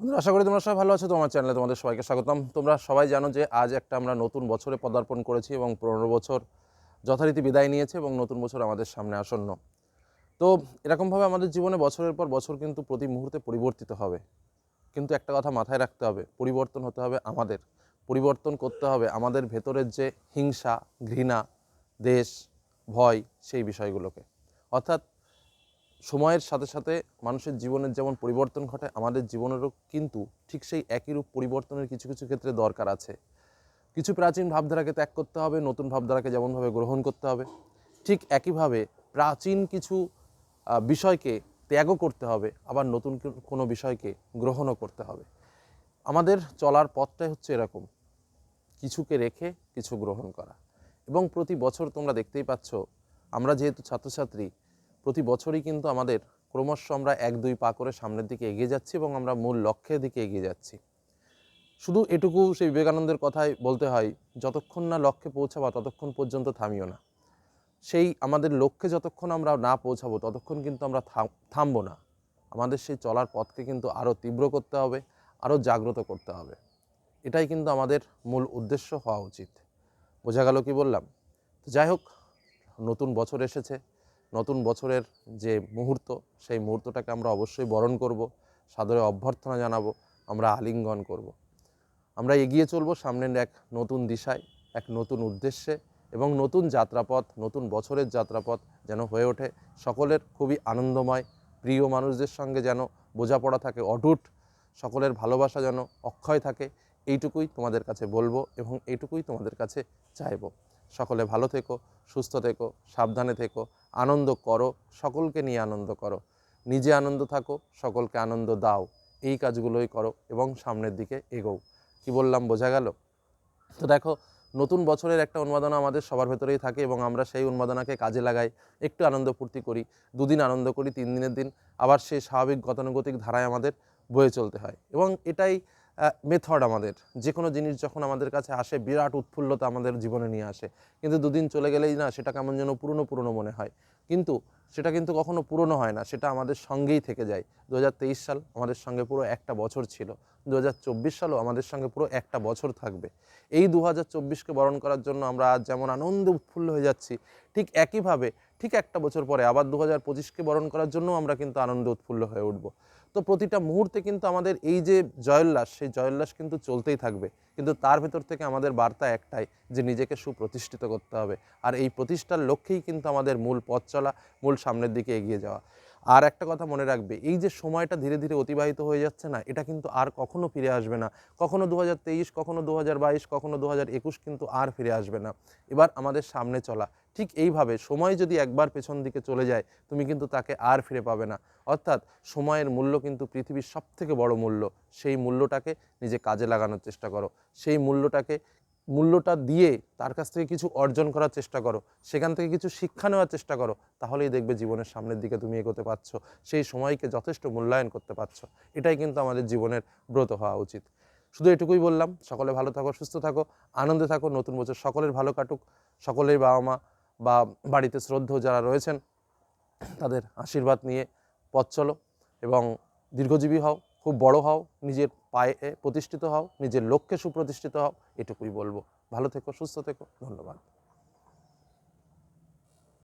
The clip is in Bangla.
বন্ধুরা, আশা করি তোমরা সবাই ভালো আছো। তোমার চ্যানেলে তোমাদের সবাইকে স্বাগতম। তোমরা সবাই জানো যে আজ একটা আমরা নতুন বছরে পদার্পণ করেছি এবং পনেরো বছর যথারীতি বিদায় নিয়েছে এবং নতুন বছর আমাদের সামনে আসন্ন। তো এরকমভাবে আমাদের জীবনে বছরের পর বছর কিন্তু প্রতি মুহূর্তে পরিবর্তিত হবে। কিন্তু একটা কথা মাথায় রাখতে হবে, পরিবর্তন হতে হবে আমাদের। পরিবর্তন করতে হবে আমাদের ভেতরের যে হিংসা, ঘৃণা, দেশ, ভয়, সেই বিষয়গুলোকে। অর্থাৎ সময়ের সাথে সাথে মানুষের জীবনের যেমন পরিবর্তন ঘটে, আমাদের জীবনেরও কিন্তু ঠিক সেই একই রূপ পরিবর্তনের কিছু কিছু ক্ষেত্রে দরকার আছে। কিছু প্রাচীন ভাবধারাকে ত্যাগ করতে হবে, নতুন ভাবধারাকে যেমনভাবে গ্রহণ করতে হবে, ঠিক একইভাবে প্রাচীন কিছু বিষয়কে ত্যাগও করতে হবে, আবার নতুন কোনো বিষয়কে গ্রহণও করতে হবে। আমাদের চলার পথটাই হচ্ছে এরকম, কিছুকে রেখে কিছু গ্রহণ করা। এবং প্রতি বছর তোমরা দেখতেই পাচ্ছ, আমরা যেহেতু ছাত্রছাত্রী প্রতি বছরই কিন্তু আমাদের ক্রমশ আমরা এক, দুই পা করে সামনের দিকে এগিয়ে যাচ্ছি এবং আমরা মূল লক্ষ্যের দিকে এগিয়ে যাচ্ছি। শুধু এটুকু সেই বিবেকানন্দের কথাই বলতে হয়, যতক্ষণ না লক্ষ্যে পৌঁছাবা ততক্ষণ পর্যন্ত থামিও না। সেই আমাদের লক্ষ্যে যতক্ষণ আমরা না পৌঁছাবো ততক্ষণ কিন্তু আমরা থাম- থামবো না। আমাদের সেই চলার পথকে কিন্তু আরও তীব্র করতে হবে, আরও জাগ্রত করতে হবে। এটাই কিন্তু আমাদের মূল উদ্দেশ্য হওয়া উচিত। বোঝা গেল কি বললাম? তো যাই হোক, নতুন বছর এসেছে নতুন বছরের যে মুহূর্ত, সেই মুহূর্তটাকে আমরা অবশ্যই বরণ করব, সাদরে অভ্যর্থনা জানাব, আমরা আলিঙ্গন করব। আমরা এগিয়ে চলবো সামনের এক নতুন দিশায়, এক নতুন উদ্দেশ্যে এবং নতুন যাত্রাপথ, নতুন বছরের যাত্রাপথ যেন হয়ে ওঠে সকলের খুবই আনন্দময়, প্রিয় মানুষদের সঙ্গে যেন বোঝাপড়া থাকে, অটুট, সকলের ভালোবাসা যেন অক্ষয় থাকে, এইটুকুই তোমাদের কাছে বলব এবং এইটুকুই তোমাদের কাছে চাইব সকলে ভালো থেকো, সুস্থ থেকো, সাবধানে থেকো, আনন্দ করো, সকলকে নিয়ে আনন্দ করো। নিজে আনন্দ থাকো, সকলকে আনন্দ দাও। এই কাজগুলোই করো এবং সামনের দিকে এগোও। কি বললাম, বোঝা গেল? তো দেখো, নতুন বছরের একটা উন্মাদনা আমাদের সবার ভেতরেই থাকে এবং আমরা সেই উন্মাদনাকে কাজে লাগাই, একটু আনন্দ ফুর্তি করি, দুদিন আনন্দ করি তিন দিনের দিন আবার সেই স্বাভাবিক গতানুগতিক ধারায় আমাদের বয়ে চলতে হয়। এবং এটাই মেথড আমাদের। যে কোনো জিনিস যখন আমাদের কাছে আসে, বিরাট উৎফুল্লতা আমাদের জীবনে নিয়ে আসে। কিন্তু দুদিন চলে গেলেই না, সেটা কেমন যেন পুরনো পুরনো মনে হয়। কিন্তু সেটা কিন্তু কখনো পুরনো হয় না, সেটা আমাদের সঙ্গেই থেকে যায়। দু হাজার তেইশ সাল আমাদের সঙ্গে পুরো একটা বছর ছিল। দু হাজার চব্বিশ সালও আমাদের সঙ্গে পুরো একটা বছর থাকবে। এই দু হাজার বরণ করার জন্য আমরা আজ যেমন আনন্দ উৎফুল্ল হয়ে যাচ্ছি, ঠিক একইভাবে ঠিক একটা বছর পরে, আবার দু হাজার পঁচিশকে বরণ করার জন্য আমরা কিন্তু আনন্দ উৎফুল্ল হয়ে উঠব। তো প্রতিটা মুহূর্তে কিন্তু আমাদের এই যে জয়োল্লাস, সেই জয়োল্লাস কিন্তু চলতেই থাকবে। কিন্তু তার ভেতর থেকে আমাদের বার্তা একটাই যে নিজেকে সুপ্রতিষ্ঠিত করতে হবে। আর এই প্রতিষ্ঠার লক্ষ্যেই কিন্তু আমাদের মূল পথ চলা, মূল সামনের দিকে এগিয়ে যাওয়া। আর একটা কথা মনে রাখবে, এই যে সময়টা ধীরে ধীরে অতিবাহিত হয়ে যাচ্ছে না, এটা কিন্তু আর কখনো ফিরে আসবে না। কখনো দু হাজার তেইশ, কখনো দু হাজার বাইশ, কখনো দু হাজার একুশ কিন্তু আর ফিরে আসবে না। এবার আমাদের সামনে চলা, ঠিক এইভাবে সময় যদি একবার পেছন দিকে চলে যায়, তুমি কিন্তু তাকে আর ফিরে পাবে না। অর্থাৎ সময়ের মূল্য কিন্তু পৃথিবীর সব থেকে বড় মূল্য, সেই মূল্যটাকে নিজে কাজে লাগানোর চেষ্টা করো। সেই মূল্যটাকে মূল্যটা দিয়ে তার কাছ থেকে কিছু অর্জন করার চেষ্টা করো, সেখান থেকে কিছু শিক্ষা নেওয়ার চেষ্টা করো, তাহলেই দেখবে জীবনের সামনের দিকে তুমি এগোতে পারছ, সেই সময়কে যথেষ্ট মূল্যায়ন করতে পারছ। এটাই কিন্তু আমাদের জীবনের ব্রত হওয়া উচিত। শুধু এটুকুই বললাম, সকলে ভালো থাকো, সুস্থ থাকো, আনন্দে থাকো, নতুন বছর সকলের ভালো কাটুক, সকলের বাবা মা বা বাড়িতে শ্রদ্ধেয় যারা রয়েছেন, তাদের আশীর্বাদ নিয়ে পথ চলো এবং দীর্ঘজীবী হও। খুব বড় হও, নিজের পায়ে প্রতিষ্ঠিত হও, নিজের লক্ষ্যে সুপ্রতিষ্ঠিত হও, এটুকুই বলব। ভালো থেকো, সুস্থ থেকো, ধন্যবাদ।